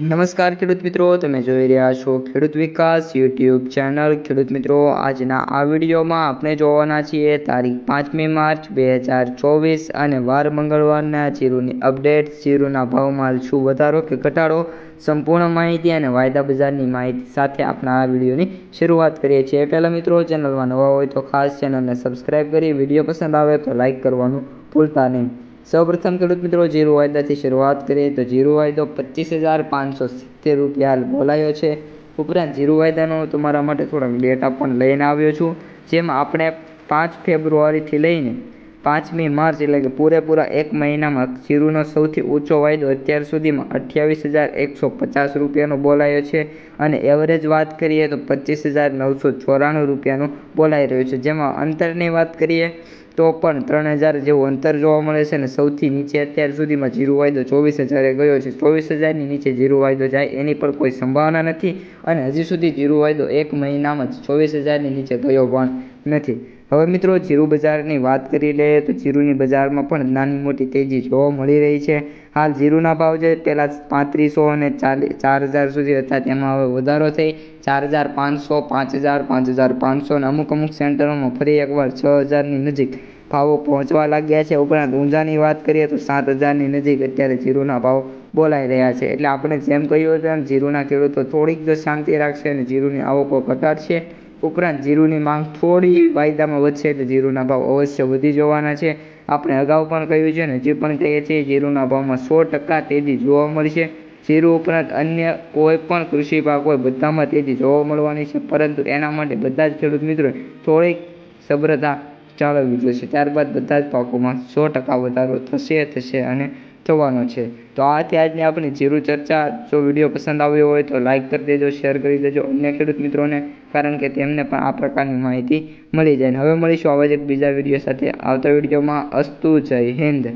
નમસ્કાર ખેડૂત મિત્રો, તમે જોઈ રહ્યા છો ખેડૂત વિકાસ યુટ્યુબ ચેનલ. ખેડૂત મિત્રો, આજના આ વિડીયોમાં આપણે જોવાના છીએ તારીખ પાંચમી માર્ચ બે હજાર ચોવીસ અને વાર મંગળવારના જીરુની અપડેટ. જીરુના ભાવમાં શું વધારો કે ઘટાડો? સંપૂર્ણ માહિતી અને વાયદા બજારની માહિતી સાથે આપણા આ વિડીયોની શરૂઆત કરીએ છીએ. પહેલાં મિત્રો, ચેનલમાં નવા હોય તો ખાસ ચેનલને સબસ્ક્રાઈબ કરી વીડિયો પસંદ આવે તો લાઇક કરવાનું ભૂલતા નહીં. સૌપ્રથમ ખેડૂત મિત્રો જીરો વાયદાથી શરૂઆત કરીએ તો જીરો વાયદો પચીસ હજાર પાંચસો સિત્તેર રૂપિયા હાલ બોલાયો છે. ઉપરાંત જીરો વાયદાનો તમારા માટે થોડાક ડેટા પણ લઈને આવ્યો છું. જેમાં આપણે પાંચ ફેબ્રુઆરીથી લઈને પાંચમી માર્ચ એટલે કે પૂરેપૂરા એક મહિનામાં જીરુનો સૌથી ઊંચો વાયદો અત્યાર સુધીમાં અઠ્યાવીસ હજાર એકસો પચાસ રૂપિયાનો બોલાયો છે અને એવરેજ વાત કરીએ તો પચીસ હજાર નવસો ચોરાણું રૂપિયાનું બોલાઈ રહ્યું છે. જેમાં અંતરની વાત કરીએ તો પણ ત્રણ હજાર જેવું અંતર જોવા મળે છે અને સૌથી નીચે અત્યાર સુધીમાં જીરો વાયદો ચોવીસ હજારે ગયો છે. ચોવીસ હજારની નીચે જીરો વાયદો જાય એની પણ કોઈ સંભાવના નથી અને હજી સુધી જીરો વાયદો એક મહિનામાં જ ચોવીસ હજારની નીચે ગયો પણ નથી. હવે મિત્રો, જીરુ બજારની વાત કરી લઈએ તો જીરુની બજારમાં પણ નાની મોટી તેજી જોવા મળી રહી છે. હાલ જીરુંના ભાવ છે પહેલાં પાંત્રીસો અને ચાલીસ ચાર હજાર સુધી હતા, તેમાં હવે વધારો થઈ. ચાર હજાર પાંચસો, પાંચ હજાર પાંચ હજાર પાંચસો અને અમુક અમુક સેન્ટરોમાં ફરી એકવાર છ હજારની નજીક ભાવો પહોંચવા લાગ્યા છે. ઉપરાંત ઊંઝાની વાત કરીએ તો સાત હજારની નજીક અત્યારે જીરુના ભાવ બોલાઈ રહ્યા છે. એટલે આપણે જેમ કહ્યું હતું એમ જીરુના ખેડૂતો થોડીક જ શાંતિ રાખશે અને જીરુની આવકો ઘટાડશે. ઉપરાંત જીરુંની માંગ થોડી વાયદામાં વધશે એટલે જીરુંના ભાવ અવશ્ય વધી જવાના છે. આપણે અગાઉ પણ કહ્યું છે ને હજી પણ કહીએ છીએ જીરુંના ભાવમાં સો ટકા તેજી જોવા મળશે. જીરું ઉપરાંત અન્ય કોઈ પણ કૃષિ પાક હોય, બધામાં તેજી જોવા મળવાની છે. પરંતુ એના માટે બધા જ ખેડૂત મિત્રોએ થોડીક સભ્રતા જાળવવી જોઈશે ત્યારબાદ બધા જ પાકોમાં સો ટકા વધારો થશે થશે અને થવાનો છે. તો આ હતી આજની આપણી જીરું ચર્ચા. જો વીડિયો પસંદ આવ્યો હોય તો લાઇક કરી દેજો શેર કરી દેજો. અન્ય ખેડૂત મિત્રોને, કારણ કે તેમને પણ આ પ્રકારની માહિતી મળી જાય. હવે મળીશું આવા જ એક બીજા વીડિયો સાથે. આવતા વિડીયોમાં અસ્તુ જય હિન્દ.